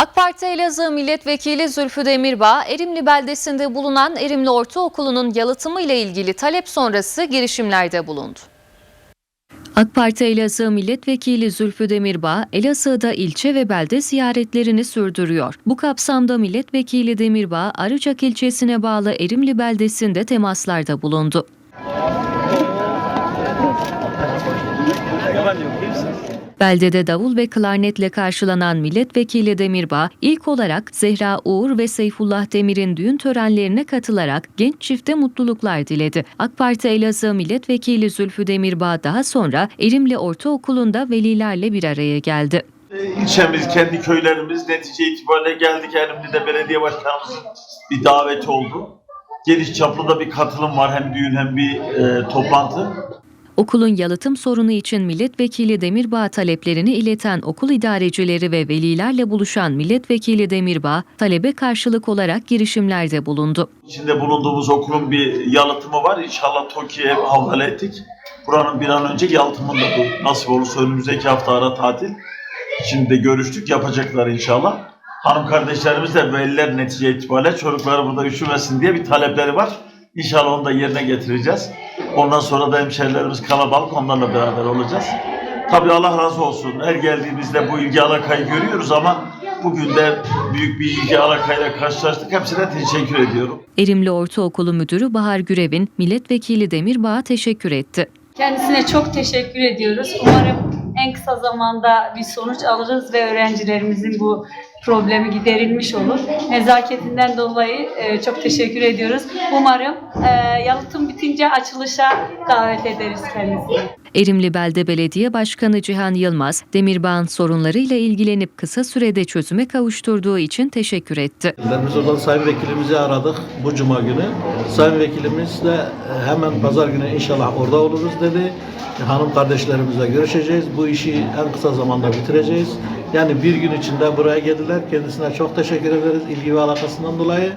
AK Parti Elazığ Milletvekili Zülfü Demirbağ, Erimli beldesinde bulunan Erimli Ortaokulu'nun yalıtımı ile ilgili talep sonrası girişimlerde bulundu. AK Parti Elazığ Milletvekili Zülfü Demirbağ, Elazığ'da ilçe ve belde ziyaretlerini sürdürüyor. Bu kapsamda Milletvekili Demirbağ, Arıcak ilçesine bağlı Erimli beldesinde temaslarda bulundu. Beldede davul ve klarnetle karşılanan milletvekili Demirbağ, ilk olarak Zehra Uğur ve Seyfullah Demir'in düğün törenlerine katılarak genç çifte mutluluklar diledi. AK Parti Elazığ Milletvekili Zülfü Demirbağ daha sonra Erimli Ortaokulu'nda velilerle bir araya geldi. E, ilçemiz, kendi köylerimiz netice itibariyle geldik. Erimli'de belediye başkanımızın bir daveti oldu. Geniş çaplı da bir katılım var. Hem düğün hem bir e, toplantı. Okulun yalıtım sorunu için milletvekili Demirbağ taleplerini ileten okul idarecileri ve velilerle buluşan milletvekili Demirbağ, talebe karşılık olarak girişimlerde bulundu. İçinde bulunduğumuz okulun bir yalıtımı var. İnşallah TOKİ'ye havale ettik. Buranın bir an önce yalıtımında bu nasip olursa önümüzdeki hafta ara tatil. Şimdi de görüştük yapacaklar inşallah. Hanım kardeşlerimiz de veliler netice itibariyle çocukları burada üşümesin diye bir talepleri var. İnşallah onu da yerine getireceğiz. Ondan sonra da hemşerilerimiz kalabalık onlarla beraber olacağız. Tabii Allah razı olsun. Her geldiğimizde bu ilgi alakayı görüyoruz ama bugün de büyük bir ilgi alakayla karşılaştık. Hepsine teşekkür ediyorum. Erimli Ortaokulu Müdürü Bahar Gürev'in milletvekili Demirbağ'a teşekkür etti. Kendisine çok teşekkür ediyoruz. Umarım en kısa zamanda bir sonuç alırız ve öğrencilerimizin bu problemi giderilmiş olur. Nezaketinden dolayı e, çok teşekkür ediyoruz. Umarım e, yalıtım bitince açılışa davet ederiz kendisini. Erimli Belde Belediye Başkanı Cihan Yılmaz, Demirbağ'ın sorunlarıyla ilgilenip kısa sürede çözüme kavuşturduğu için teşekkür etti. Biz oradan Sayın Vekilimizi aradık bu cuma günü. Sayın Vekilimiz de e, hemen pazar günü inşallah orada oluruz dedi. Hanım kardeşlerimizle görüşeceğiz. Bu işi en kısa zamanda bitireceğiz. Yani bir gün içinde buraya geldiler. Kendisine çok teşekkür ederiz ilgi ve alakasından dolayı.